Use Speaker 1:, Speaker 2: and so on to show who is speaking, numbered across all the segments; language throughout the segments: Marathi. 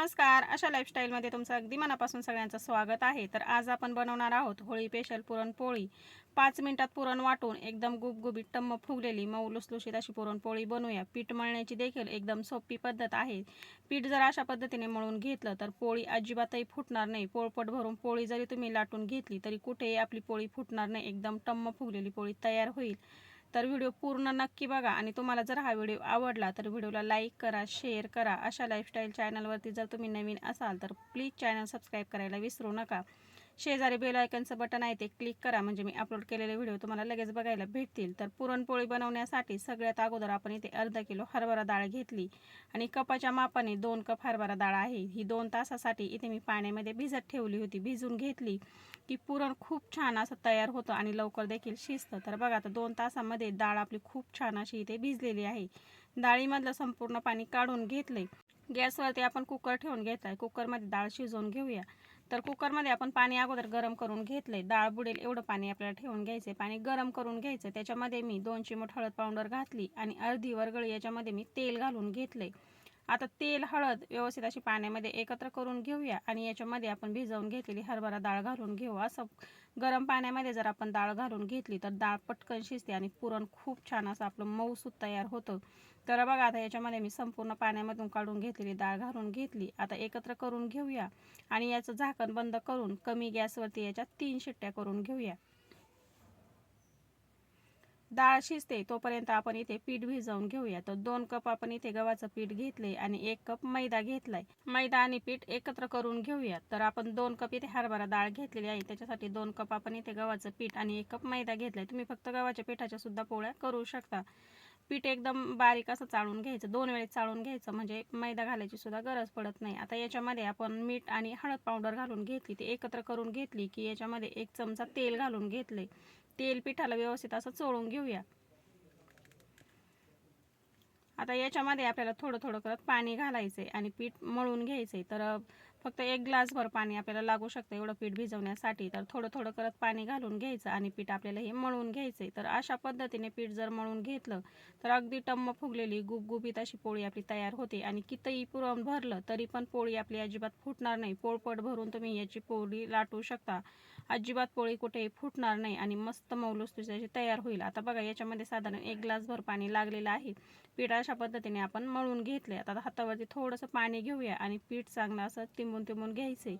Speaker 1: नमस्कार. अशा लाईफस्टाईलमध्ये तुमचं अगदी मनापासून सगळ्यांचं स्वागत आहे. तर आज आपण बनवणार आहोत होळी स्पेशल पुरणपोळी. पाच मिनिटात पुरण वाटून एकदम गुबगुबीत टम्म फुगलेली मऊ लुसलुशीत अशी पुरणपोळी बनवूया. पीठ मळण्याची देखील एकदम सोपी पद्धत आहे. पीठ जर अशा पद्धतीने मळून घेतलं तर पोळी अजिबातही फुटणार नाही. पोळपट भरून पोळी जरी तुम्ही लाटून घेतली तरी कुठेही आपली पोळी फुटणार नाही. एकदम टम्म फुगलेली पोळी तयार होईल. तर व्हिडिओ पूर्ण नक्की बघा आणि तुम्हाला जर हा व्हिडिओ आवडला तर व्हिडिओला लाईक करा शेअर करा. अशा लाईफस्टाईल चॅनलवरती जर तुम्ही नवीन असाल तर प्लीज चॅनल सबस्क्राईब करायला विसरू नका. शेजारी बेल आयकनचं बटन आहे ते क्लिक करा. म्हणजे मी अपलोड केलेले व्हिडिओ तुम्हाला लगेच बघायला भेटतील. तर पुरणपोळी बनवण्यासाठी सगळ्यात अगोदर आपण इथे अर्धा किलो हरभरा डाळ घेतली. आणि कपाच्या मापाने दोन कप हरभरा डाळ आहे. ही दोन तासासाठी इथे मी पाण्यामध्ये भिजत ठेवली होती. भिजून घेतली की पुरण खूप छान असं तयार होतं आणि लवकर देखील शिजतं. तर बघा आता दोन तासामध्ये डाळ आपली खूप छान अशी इथे भिजलेली आहे. डाळीमधलं संपूर्ण पाणी काढून घेतले गॅसवरती आपण कुकर ठेवून घेत आहे कुकरमध्ये डाळ शिजवून घेऊया. तर कुकरमध्ये आपण पाणी अगोदर गरम करून घेतलंय. डाळ बुडेल एवढं पाणी आपल्याला ठेवून घ्यायचं पाणी गरम करून घ्यायचं त्याच्यामध्ये मी दोन चिमट हळद पावडर घातली आणि अर्धी वरगळी याच्यामध्ये मी तेल घालून घेतले आता तेल हळद व्यवस्थित अशी पाण्यामध्ये एकत्र करून घेऊया आणि याच्यामध्ये आपण भिजवून घेतलेली हरभरा डाळ घालून घेऊ. असं गरम पाण्यामध्ये जर आपण डाळ घालून घेतली तर डाळ पटकन शिजते आणि पुरण खूप छान असं आपलं मऊसूत तयार होतं. तर बघा आता याच्यामध्ये मी संपूर्ण पाण्यामधून काढून घेतलेली डाळ घालून घेतली. आता एकत्र करून घेऊया आणि याचं झाकण बंद करून कमी गॅसवरती याच्या तीन शिट्ट्या करून घेऊया. डाळ शिजते तोपर्यंत आपण इथे पीठ भिजवून घेऊया. तर दोन कप आपण इथे गव्हाचं पीठ घेतले आणि एक कप मैदा घेतलाय. मैदा आणि पीठ एकत्र करून घेऊया. तर आपण दोन कप इथे हरभरा डाळ घेतलेली आहे. त्याच्यासाठी दोन कप आपण इथे गव्हाचं पीठ आणि एक कप मैदा घेतलाय. तुम्ही फक्त गव्हाच्या पिठाच्या सुद्धा पोळ्या करू शकता. पीठ एकदम बारीक असं चाळून घ्यायचं. दोन वेळेस चाळून घ्यायचं. म्हणजे मैदा घालायची सुद्धा गरज पडत नाही. आता याच्यामध्ये आपण मीठ आणि हळद पावडर घालून घेतली. ती एकत्र करून घेतली की याच्यामध्ये एक चमचा तेल घालून घेतले तेल पिठाला व्यवस्थित असं चोळून घेऊया. आता याच्यामध्ये आपल्याला थोडं थोडं करत पाणी घालायचंय आणि पीठ मळून घ्यायचंय. तर फक्त एक ग्लासभर पाणी आपल्याला लागू शकतं एवढं पीठ भिजवण्यासाठी. तर थोडं थोडं करत पाणी घालून घ्यायचं आणि पीठ आपल्याला हे मळून घ्यायचंय. तर अशा पद्धतीने पीठ जर मळून घेतलं तर अगदी टम्म फुगलेली गुबगुबीत अशी पोळी आपली तयार होते आणि कितीही पुरवून भरलं तरी पण पोळी आपली अजिबात फुटणार नाही. पोळपट भरून तुम्ही याची पोळी लाटू शकता. अजिबात पोळी कुठेही फुटणार नाही आणि मस्त मौलूस अशी तयार होईल. आता बघा याच्यामध्ये साधारण एक ग्लासभर पाणी लागलेलं आहे. पीठ अशा पद्धतीने आपण मळून घेतले आता हातावरती थोडंसं पाणी घेऊया आणि पीठ चांगलं असं तिंबून तिंबून घ्यायचे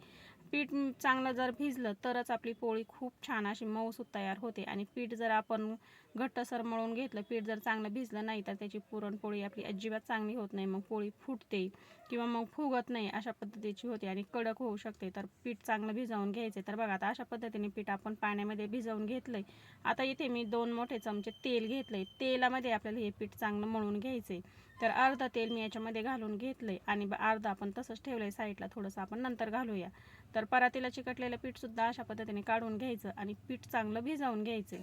Speaker 1: पीठ चांगलं जर भिजलं तरच आपली पोळी खूप छान अशी मऊसूत तयार होते. आणि पीठ जर आपण घट्टसर मळून घेतलं पीठ जर चांगलं भिजलं नाही तर त्याची पुरणपोळी आपली अजिबात चांगली होत नाही. मग पोळी फुटते किंवा मग फुगत नाही अशा पद्धतीची होते. आणि कडक होऊ शकते. तर पीठ चांगलं भिजवून घ्यायचे. तर बघा आता अशा पद्धतीने पीठ आपण पाण्यामध्ये भिजवून घेतलंय. आता इथे मी दोन मोठे चमचे तेल घेतलंय. तेलामध्ये आपल्याला हे पीठ चांगलं मळून घ्यायचे तर अर्धं तेल मी याच्यामध्ये घालून घेतलंय. आणि अर्धं आपण तसंच ठेवलंय साईडला. थोडंसं आपण नंतर घालूया. तर परातीला चिकटलेलं पीठसुद्धा अशा पद्धतीने काढून घ्यायचं आणि पीठ चांगलं भिजवून घ्यायचं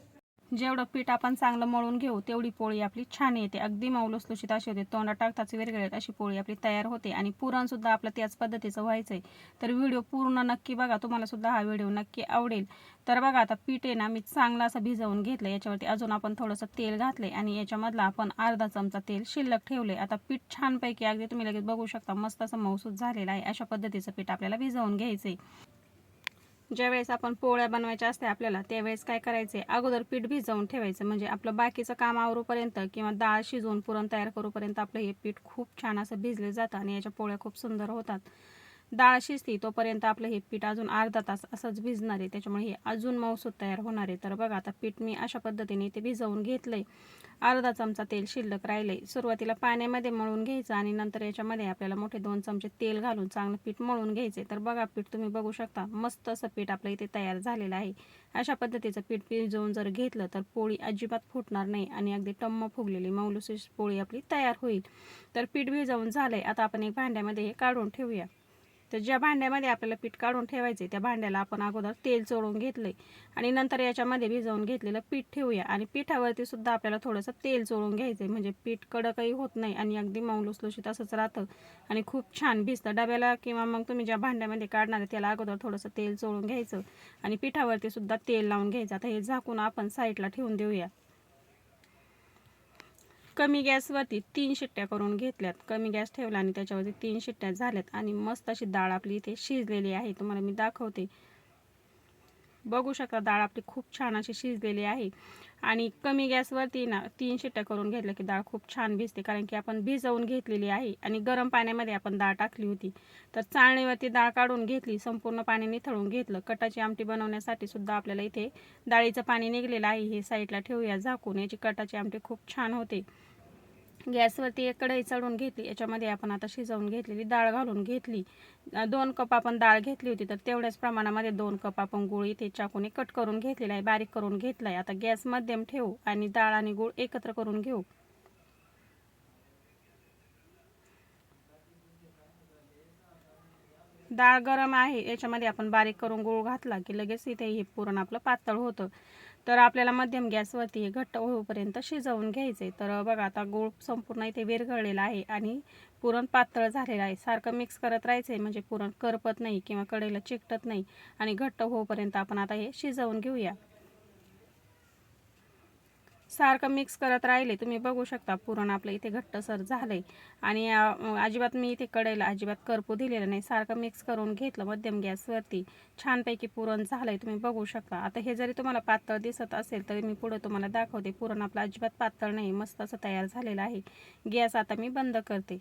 Speaker 1: जेवढं पीठ आपण चांगलं मळून घेऊ तेवढी पोळी आपली छान येते. अगदी मौलुसलुशीत अशी होते. तोंडात टाकताच वेगवेगळ्यात अशी पोळी आपली तयार होते. आणि पुरणसुद्धा आपलं त्याच पद्धतीचं व्हायचं आहे तर व्हिडिओ पूर्ण नक्की बघा. तुम्हाला सुद्धा हा व्हिडिओ नक्की आवडेल. तर बघा आता पीठ आहे ना मी चांगलं असं भिजवून घेतलं याच्यावरती अजून आपण थोडंसं तेल घातले आणि याच्यामधला आपण अर्धा चमचा तेल शिल्लक ठेवले आता पीठ छानपैकी अगदी तुम्ही लगेच बघू शकता. मस्त असं मौसूद झालेलं आहे. अशा पद्धतीचं पीठ आपल्याला भिजवून घ्यायचं आहे ज्यावेळेस आपण पोळ्या बनवायच्या असते आपल्याला त्यावेळेस काय करायचे? अगोदर पीठ भिजवून ठेवायचं. म्हणजे आपलं बाकीचं काम आवरूपर्यंत किंवा डाळ शिजवून पुरण तयार करूपर्यंत आपलं हे पीठ खूप छान असं भिजले जातं आणि याच्या पोळ्या खूप सुंदर होतात. डाळ शिजती तोपर्यंत आपलं हे पीठ अजून अर्धा तास असंच भिजणार आहे. त्याच्यामुळे हे अजून मऊसूत तयार होणार आहे. तर बघा आता पीठ मी अशा पद्धतीने ते भिजवून घेतलंय. अर्धा चमचा तेल शिल्लक राहिलंय. सुरुवातीला पाण्यामध्ये मळून घ्यायचं आणि नंतर याच्यामध्ये आपल्याला मोठे दोन चमचे तेल घालून चांगलं पीठ मळून घ्यायचे तर बघा पीठ तुम्ही बघू शकता मस्त असं पीठ आपलं इथे तयार झालेलं आहे. अशा पद्धतीचं पीठ भिजवून जर घेतलं तर पोळी अजिबात फुटणार नाही आणि अगदी टम्म फुगलेली मौलुसी पोळी आपली तयार होईल. तर पीठ भिजवून झालंय. आता आपण एक भांड्यामध्ये हे काढून ठेवूया. तर ज्या भांड्यामध्ये आपल्याला पीठ काढून ठेवायचे त्या भांड्याला आपण अगोदर तेल चोळून घेतलंय. आणि नंतर याच्यामध्ये भिजवून घेतलेलं पीठ ठेवूया. आणि पिठावरती सुद्धा आपल्याला थोडंसं तेल चोळून घ्यायचं म्हणजे पीठ कडकही होत नाही आणि अगदी मऊ लुसलुशीत असंच राहतं. आणि खूप छान भिजतं. डब्याला किंवा मग तुम्ही ज्या भांड्यामध्ये काढणार आहे त्याला अगोदर थोडंसं तेल चोळून घ्यायचं. आणि पिठावरती सुद्धा तेल लावून घ्यायचं. आता हे झाकून आपण साईडला ठेवून देऊया. कमी गॅसवरती तीन शिट्ट्या करून घेतल्यात. कमी गॅस ठेवला आणि त्याच्यावरती तीन शिट्ट्या झाल्यात. आणि मस्त अशी डाळ आपली इथे शिजलेली आहे. तुम्हाला मी दाखवते. बघू शकता डाळ आपली खूप छान अशी शिजलेली आहे. आणि कमी गॅसवरती ना तीन शिट्ट्या करून घेतल्या की डाळ खूप छान भिजते. कारण की आपण भिजवून घेतलेली आहे. आणि गरम पाण्यामध्ये आपण डाळ टाकली होती. तर चाळणीवरती डाळ काढून घेतली. संपूर्ण पाणी निथळून घेतलं. कटाची आमटी बनवण्यासाठी सुद्धा आपल्याला इथे डाळीचं पाणी निघलेलं आहे. हे साईडला ठेवूया झाकून. याची कटाची आमटी खूप छान होते. गॅसवरती एक कढई चढून घेतली. याच्यामध्ये आपण आता शिजवून घेतलेली डाळ घालून घेतली. दोन कप आपण डाळ घेतली होती तर तेवढ्याच प्रमाणामध्ये दोन कप आपण गुळ इथे चाकूने कट करून घेतलेला आहे बारीक करून घेतला आहे आता गॅस मध्यम ठेवू आणि डाळ आणि गुळ एकत्र करून घेऊ. डाळ गरम आहे याच्यामध्ये आपण बारीक करून गूळ घातला की लगेच इथे हे पुरण आपलं पातळ होतं. तर आपल्याला मध्यम गॅसवरती हे घट्ट होईपर्यंत शिजवून घ्यायचे तर बघा आता गूळ संपूर्ण इथे विरघळलेला आहे आणि पुरण पातळ झालेलं आहे. सारखं मिक्स करत राहायचं आहे म्हणजे पुरण करपत नाही किंवा कडेला चिकटत नाही आणि घट्ट होईपर्यंत आपण आता हे शिजवून घेऊया. सारखं मिक्स करत राहिले. तुम्ही बघू शकता पुरण आपलं इथे घट्टसर झालंय. आणि अजिबात मी इथे कढईला अजिबात करपू दिलेलं नाही. सारखं मिक्स करून घेतलं मध्यम गॅसवरती. छानपैकी पुरण झालंय तुम्ही बघू शकता. आता हे जरी तुम्हाला पातळ दिसत असेल तरी मी पुढं तुम्हाला दाखवते. पुरण आपलं अजिबात पातळ नाही मस्त असं तयार झालेलं आहे. गॅस आता मी बंद करते.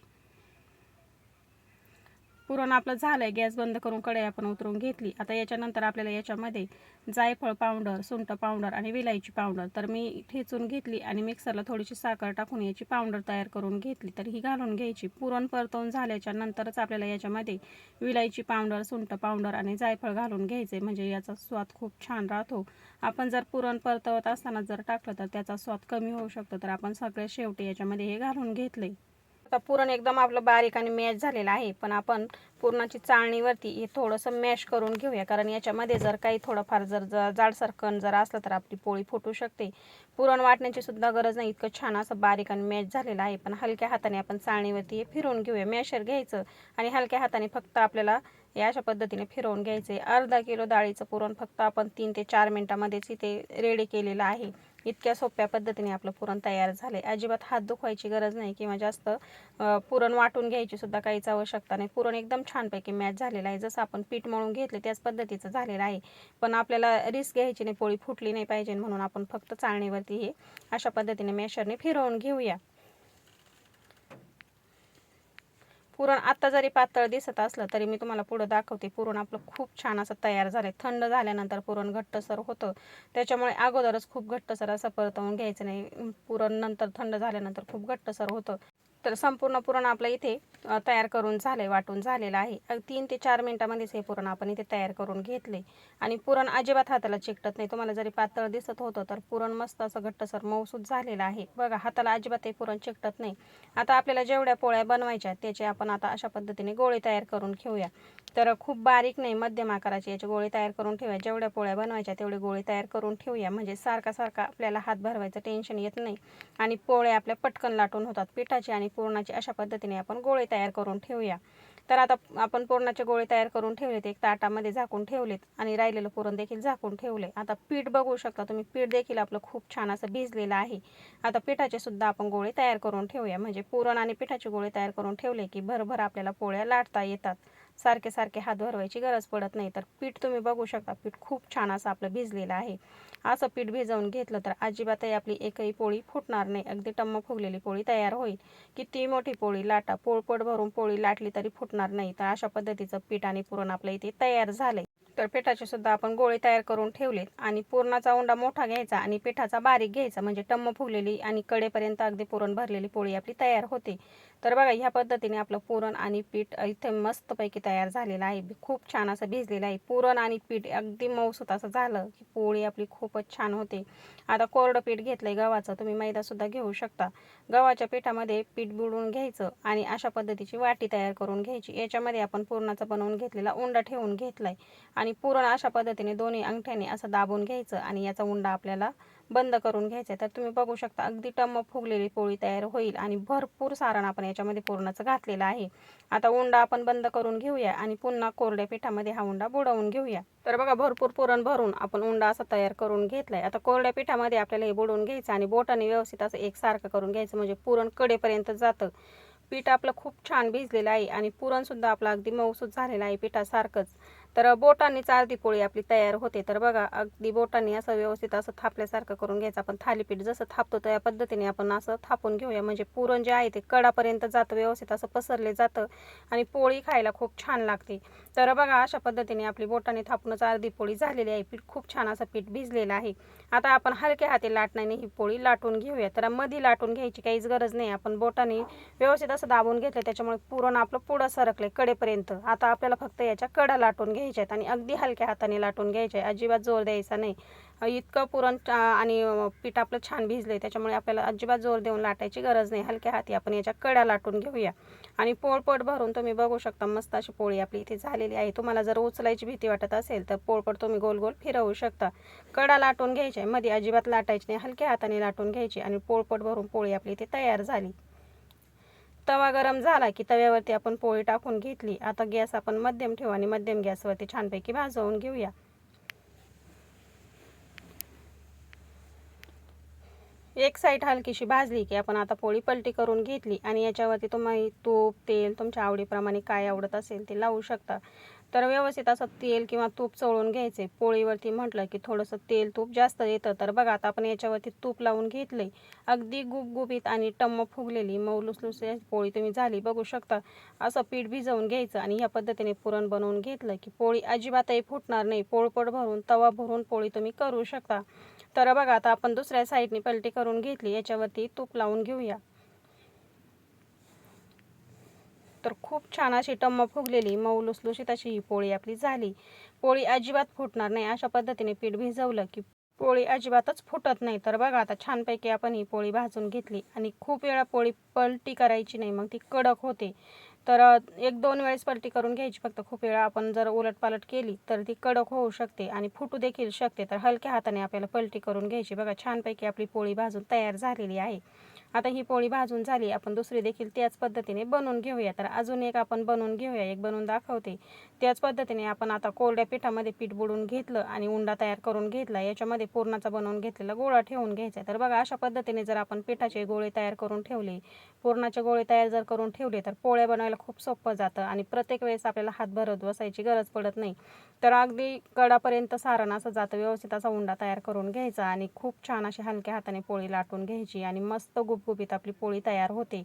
Speaker 1: पुरण आपलं झालंय गॅस बंद करून कढई आपण उतरून घेतली. आता याच्यानंतर आपल्याला याच्यामध्ये जायफळ पावडर सुंठ पावडर आणि विलायची पावडर तर मी ठेचून घेतली आणि मिक्सरला थोडीशी साखर टाकून याची पावडर तयार करून घेतली. तर ही घालून घ्यायची. पुरण परतवून झाल्याच्या नंतरच आपल्याला याच्यामध्ये विलायची पावडर सुंठ पावडर आणि जायफळ घालून घ्यायचे म्हणजे याचा स्वाद खूप छान राहतो. आपण जर पुरण परतवत असताना जर टाकलं तर त्याचा स्वाद कमी होऊ शकतो. तर आपण सगळ्या शेवटी याच्यामध्ये हे घालून घेतले आता पुरण एकदम आपलं बारीक आणि मॅश झालेलं आहे पण आपण पुरणाची चाळणीवरती हे थोडंसं मॅश करून घेऊया. कारण याच्यामध्ये जर काही थोडंफार जर ज- जाडसर कण जर असलं तर आपली पोळी फुटू शकते. पुरण वाटण्याची सुद्धा गरज नाही इतकं छान असं बारीक आणि मॅश झालेलं आहे. पण हलक्या हाताने आपण चाळणीवरती हे फिरवून घेऊया. मॅशर घ्यायचं आणि हलक्या हाताने फक्त आपल्याला या अशा पद्धतीने फिरवून घ्यायचे अर्धा किलो डाळीचं पुरण फक्त आपण तीन ते चार मिनटामध्येच इथे रेडी केलेलं आहे. इतक्या सोप्या पद्धतीने आपलं पुरण तयार झालं आहे अजिबात हात दुखवायची गरज नाही किंवा जास्त पुरण वाटून घ्यायची सुद्धा काहीच आवश्यकता नाही. पुरण एकदम छानपैकी मॅच झालेलं आहे. जसं आपण पीठ मळून घेतले त्याच पद्धतीचं झालेलं आहे. पण आपल्याला रिस्क घ्यायची नाही पोळी फुटली नाही पाहिजे म्हणून आपण फक्त चाळणीवरती हे अशा पद्धतीने मॅशरने फिरवून घेऊया. पुरण आत्ता जरी पातळ दिसत असलं तरी मी तुम्हाला पुढं दाखवते. पुरण आपलं खूप छान असं तयार झालं थंड झाल्यानंतर पुरण घट्टसर होतं. त्याच्यामुळे अगोदरच खूप घट्टसर असं परतवून घ्यायचं नाही. पुरण नंतर थंड झाल्यानंतर खूप घट्टसर होतं. तर संपूर्ण पुरण आपलं इथे तयार करून झालंय वाटून झालेलं आहे. तीन ते चार मिनटामध्येच हे पुरण आपण इथे तयार करून घेतले. आणि पुरण अजिबात हाताला चिकटत नाही. तुम्हाला जरी पातळ दिसत होतं तर पुरण मस्त असं घट्टसर मौसूद झालेलं आहे. बघा हाताला अजिबात हे पुरण चिकटत नाही. आता आपल्याला जेवढ्या पोळ्या बनवायच्या त्याचे आपण आता अशा पद्धतीने गोळे तयार करून घेऊया. तर खूप बारीक नाही मध्यम आकाराचे याचे गोळे तयार करून ठेवा जेवढ्या पोळ्या बनवायच्या तेवढे गोळे तयार करून ठेवूया. म्हणजे सारखा सारखा आपल्याला हात भरवायचं टेन्शन येत नाही. आणि पोळ्या आपल्या पटकन लाटून होतात. पिठाची आणि पुरणाची अशा पद्धतीने आपण गोळे तयार करून ठेवूया. तर आता आपण पुरणाचे गोळे तयार करून ठेवलेत एक ताटामध्ये झाकून ठेवलेत आणि राहिलेलं पुरण देखील झाकून ठेवले आता पीठ बघू शकता तुम्ही. पीठ देखील आपलं खूप छान असं भिजलेलं आहे. आता पिठाचे सुद्धा आपण गोळे तयार करून ठेवूया. म्हणजे पुरण आणि पिठाचे गोळे तयार करून ठेवले की भरभर आपल्याला पोळ्या लाटता येतात. सारखे सारखे हात भरवायची गरज पडत नाही. तर पीठ तुम्ही बघू शकता पीठ खूप छान असं आपलं भिजलेलं आहे. असं पीठ भिजवून घेतलं तर अजिबातही आपली एकही पोळी फुटणार नाही. अगदी टम्म फुगलेली पोळी तयार होईल. किती मोठी पोळी लाटा पोळपट भरून पोळी लाटली तरी फुटणार नाही. तर अशा पद्धतीचं पीठ आणि पुरण आपलं इथे तयार झालंय. तर पिठाचे सुद्धा आपण गोळे तयार करून ठेवलेत आणि पुरणाचा उंडा मोठा घ्यायचा आणि पिठाचा बारीक घ्यायचा. म्हणजे टम्म फुगलेली आणि कडेपर्यंत अगदी पुरण भरलेली पोळी आपली तयार होते. तर बघा ह्या पद्धतीने आपलं पुरण आणि पीठ इथे मस्तपैकी तयार झालेलं आहे. खूप छान असं भिजलेलं आहे. पुरण आणि पीठ अगदी मऊसूत असं झालं की पोळी आपली खूपच छान होते. आता कोरडं पीठ घेतलंय गव्हाचं. तुम्ही मैदासुद्धा घेऊ शकता. गव्हाच्या पिठामध्ये पीठ बुडवून घ्यायचं आणि अशा पद्धतीची वाटी तयार करून घ्यायची. याच्यामध्ये आपण पुरणाचा बनवून घेतलेला उंडा ठेवून घेतलाय. आणि पुरण अशा पद्धतीने दोन्ही अंगठ्याने असं दाबून घ्यायचं आणि याचा उंडा आपल्याला बंद करून घ्यायचं. आहे तर तुम्ही बघू शकता अगदी टम्म फुगलेली पोळी तयार होईल आणि भरपूर सारण आपण याच्यामध्ये पूर्णच घातलेलं आहे. आता उंडा आपण बंद करून घेऊया आणि पुन्हा कोरड्या पिठामध्ये हा उंडा बुडवून घेऊया. तर बघा भरपूर पुरण भरून आपण उंडा असा तयार करून घेतलाय. आता कोरड्या पिठामध्ये आपल्याला हे बुडवून घ्यायचं आणि बोटाने व्यवस्थित असं एकसारखं करून घ्यायचं म्हणजे पुरण कडेपर्यंत जातं. पीठ आपलं खूप छान भिजलेलं आहे आणि पुरणसुद्धा आपलं अगदी मऊसूत झालेलं आहे पिठासारखंच. तर बोटांनीच अर्धी पोळी आपली तयार होते. तर बघा अगदी बोटांनी असं व्यवस्थित असं थापल्यासारखं करून घ्यायचं. आपण थालीपीठ जसं थापतो त्या पद्धतीने आपण असं थापून घेऊया. म्हणजे पुरण जे आहे ते कडापर्यंत जातं व्यवस्थित असं पसरले जातं आणि पोळी खायला खूप छान लागते. तर बघा अशा पद्धतीने आपली बोटाने थापूनच अर्धी पोळी झालेली आहे. पीठ खूप छान असं पीठ भिजलेलं आहे. आता आपण हलक्या हाती लाटण्याने ही पोळी लाटून घेऊया. तर मध्ये लाटून घ्यायची काहीच गरज नाही. आपण बोटाने व्यवस्थित असं दाबून घेतलं त्याच्यामुळे पुरण आपलं पुढं सरकले कडेपर्यंत. आता आपल्याला फक्त याच्या कडा लाटून घ्यायच्या आहेत आणि अगदी हलक्या हाताने लाटून घ्यायचे आहे अजिबात जोर द्यायचा नाही. इतकं पुरण आणि पीठ आपलं छान भिजलं आहे त्याच्यामुळे आपल्याला अजिबात जोर देऊन लाटायची गरज नाही. हलक्या हाती आपण याच्या कड्या लाटून घेऊया. आणि पोळपट भरून तुम्ही बघू शकता मस्त अशी पोळी आपली इथे झालेली आहे. तुम्हाला जर उचलायची भीती वाटत असेल तर पोळपट तुम्ही गोल गोल फिरवू शकता. कडा लाटून घ्यायच्या मध्ये अजिबात लाटायची नाही. हलक्या हाताने लाटून घ्यायची आणि पोळपट भरून पोळी आपली इथे तयार झाली. तवा गरम झाला की तव्यावरती आपण पोळी टाकून घेतली. आता गॅस आपण मध्यम ठेवू आणि मध्यम गॅसवरती छानपैकी भाजवून घेऊया. एक साईड हलकीशी भाजली की आपण आता पोळी पलटी करून घेतली आणि याच्यावरती तुम्ही तूप तेल तुमच्या आवडीप्रमाणे काय आवडत असेल ते लावू शकता. तर व्यवस्थित असं तेल किंवा तूप चळून घ्यायचे. पोळीवरती म्हटलं की थोडंसं तेल तूप जास्त येतं. तर बघा आता आपण याच्यावरती तूप लावून घेतले अगदी गुबगुबीत आणि टम्म फुगलेली मऊ लुसलुस पोळी तुम्ही झाली बघू शकता. असं पीठ भिजवून घ्यायचं आणि ह्या पद्धतीने पुरण बनवून घेतलं की पोळी अजिबातही फुटणार नाही. पोळपट भरून तवा भरून पोळी तुम्ही करू शकता. तर बघा आता आपण दुसऱ्या साईडने पलटी करून घेतली. याच्यावरती तूप लावून घेऊया. तर खूप छान अशी टम्म फुगलेली मऊ लुसलुशीत अशी ही पोळी आपली झाली. पोळी अजिबात फुटणार नाही अशा पद्धतीने पीठ भिजवलं की पोळी अजिबातच फुटत नाही. तर बघा आता छानपैकी आपण ही पोळी भाजून घेतली आणि खूप वेळा पोळी पलटी करायची नाही मग ती कडक होते. तर एक दोन वेळेस पलटी करून घ्यायची फक्त खूप वेळा आपण जर उलटपालट केली तर ती कडक होऊ शकते आणि फुटू देखील शकते. तर हलक्या हाताने आपल्याला पलटी करून घ्यायची. बघा छानपैकी आपली पोळी भाजून तयार झालेली आहे. आता ही पोळी भाजून झाली आपण दुसरी देखील त्याच पद्धतीने बनवून घेऊया. तर अजून एक आपण बनवून घेऊया एक बनवून दाखवते. त्याच पद्धतीने आपण आता कोरड्या पिठामध्ये पीठ बुडून घेतलं आणि उंडा तयार करून घेतला. याच्यामध्ये पूर्णाचा बनवून घेतलेला गोळा ठेवून घ्यायचा तर बघा अशा पद्धतीने जर आपण पिठाचे गोळे तयार करून ठेवले पूर्णाचे गोळे तयार जर करून ठेवले तर पोळ्या बनवायला खूप सोपं जातं आणि प्रत्येक वेळेस आपल्याला हात भरत बसायची गरज पडत नाही. तर अगदी कडापर्यंत सारण असं जातं व्यवस्थित असा उंडा तयार करून घ्यायचा आणि खूप छान अशी हलक्या हाताने पोळी लाटून घ्यायची आणि मस्त गुबगुबीत आपली पोळी तयार होते.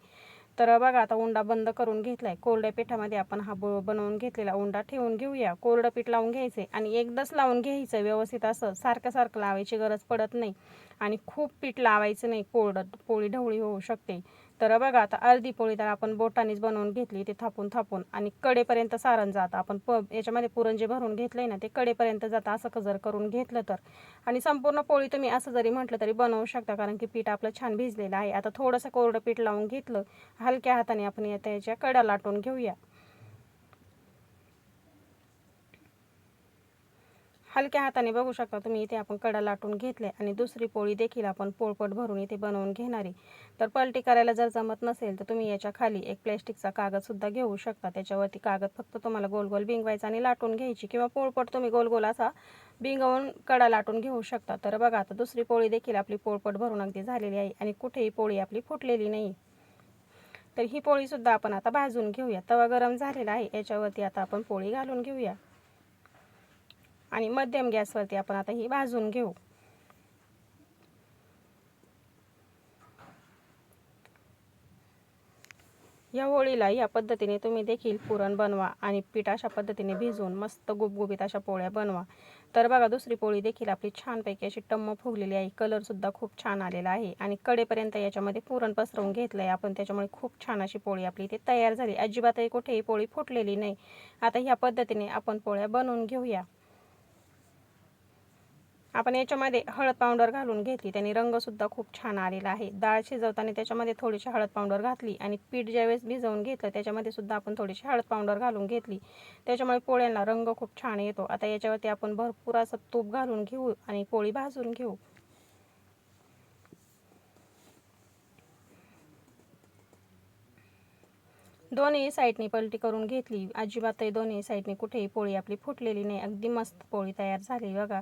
Speaker 1: तर बघा आता उंडा बंद करून घेतलाय. कोरड्या पिठामध्ये आपण हा ब बनवून घेतलेला उंडा ठेवून घेऊया. कोरडं पीठ लावून घ्यायचे आणि एकदाच लावून घ्यायचं व्यवस्थित असं सारखं सारखं लावायची गरज पडत नाही. आणि खूप पीठ लावायचं नाही. कोरडं पोळी ढवळी होऊ शकते. तर बघा आता अर्धी पोळी तर आपण बोटानेच बनवून घेतली ते थापून थापून. आणि कडेपर्यंत सारण जातं. आपण प याच्यामध्ये पुरण जे भरून घेतलंय ना ते कडेपर्यंत जातं. असं जर करून घेतलं तर. आणि संपूर्ण पोळी तुम्ही असं जरी म्हटलं तरी बनवू शकता कारण की पीठ आपलं छान भिजलेलं आहे. आता थोडंसं कोरडं पीठ लावून घेतलं. हलक्या हाताने आपण या त्याच्या कडा लाटून घेऊया. हलक्या हाताने बघू शकता तुम्ही इथे आपण कडा लाटून घेतले आणि दुसरी पोळी देखील आपण पोळपट भरून इथे बनवून घेणारी तर पलटी करायला जर जमत नसेल तर तुम्ही याच्या खाली एक प्लॅस्टिकचा कागद सुद्धा घेऊ शकता. त्याच्यावरती कागद फक्त तुम्हाला गोल गोल बिंगवायचा आणि लाटून घ्यायची किंवा पोळपट तुम्ही गोल गोल असा बिंगवून कडा लाटून घेऊ शकता. तर बघा आता दुसरी पोळी देखील आपली पोळपट भरून अगदी झालेली आहे आणि कुठेही पोळी आपली फुटलेली नाही. तर ही पोळीसुद्धा आपण आता भाजून घेऊया. तवा गरम झालेला आहे याच्यावरती आता आपण पोळी घालून घेऊया. आणि मध्यम गॅसवरती आपण आता ही भाजून घेऊ. या होळीला या पद्धतीने तुम्ही देखील पुरण बनवा आणि पीठ अशा पद्धतीने भिजवून मस्त गुबगुबीत अशा पोळ्या बनवा. तर बघा दुसरी पोळी देखील आपली छानपैकी अशी टम्म फुगलेली आहे. कलरसुद्धा खूप छान आलेला आहे आणि कडेपर्यंत याच्यामध्ये पुरण पसरवून घेतलं आहे आपण. त्याच्यामुळे खूप छान अशी पोळी आपली इथे तयार झाली. अजिबातही कुठेही पोळी फुटलेली नाही. आता ह्या पद्धतीने आपण पोळ्या बनवून घेऊया. आपण याच्यामध्ये हळद पावडर घालून घेतली. त्याने रंगसुद्धा खूप छान आलेला आहे. डाळ शिजवताना त्याच्यामध्ये थोडीशी हळद पावडर घातली आणि पीठ ज्यावेळेस भिजवून घेतलं त्याच्यामध्ये सुद्धा आपण थोडीशी हळद पावडर घालून घेतली. त्याच्यामुळे पोळ्यांना रंग खूप छान येतो. आता याच्यावरती आपण भरपूर असं तूप घालून घेऊ आणि पोळी भाजून घेऊ. दोन्ही साईडनी पलटी करून घेतली. अजिबातही दोन्ही साईडनी कुठेही पोळी आपली फुटलेली नाही. अगदी मस्त पोळी तयार झाली बघा.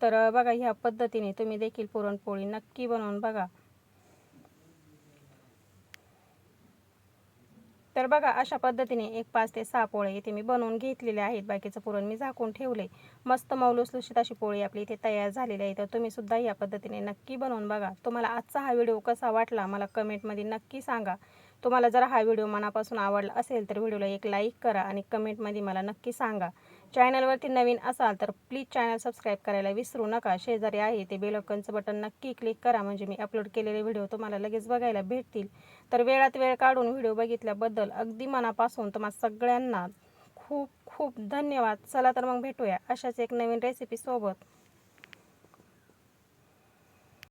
Speaker 1: तर बघा ह्या पद्धतीने तुम्ही देखील पुरणपोळी नक्की बनवून बघा. तर बघा अशा पद्धतीने एक पाच ते सहा पोळे इथे मी बनवून घेतलेले आहेत. बाकीचं पुरण मी झाकून ठेवले. मस्त मौलुसलुशीत अशी पोळी आपली इथे तयार झालेली आहे. तर तुम्ही सुद्धा या पद्धतीने नक्की बनवून बघा. तुम्हाला आजचा हा व्हिडिओ कसा वाटला मला कमेंटमध्ये नक्की सांगा. तुम्हाला जर हा व्हिडिओ मनापासून आवडला असेल तर व्हिडिओला एक लाईक करा आणि कमेंटमध्ये मला नक्की सांगा. चॅनलवरती नवीन असाल तर प्लीज चॅनल सबस्क्राईब करायला विसरू नका. शेजारी आहे ते बेलॉकनचं बटन नक्की क्लिक करा. म्हणजे मी अपलोड केलेले व्हिडिओ तुम्हाला लगेच बघायला भेटतील. तर वेळात वेळ काढून व्हिडिओ बघितल्याबद्दल अगदी मनापासून तुम्हाला सगळ्यांना खूप खूप धन्यवाद. चला तर मग भेटूया अशाच एक नवीन रेसिपीसोबत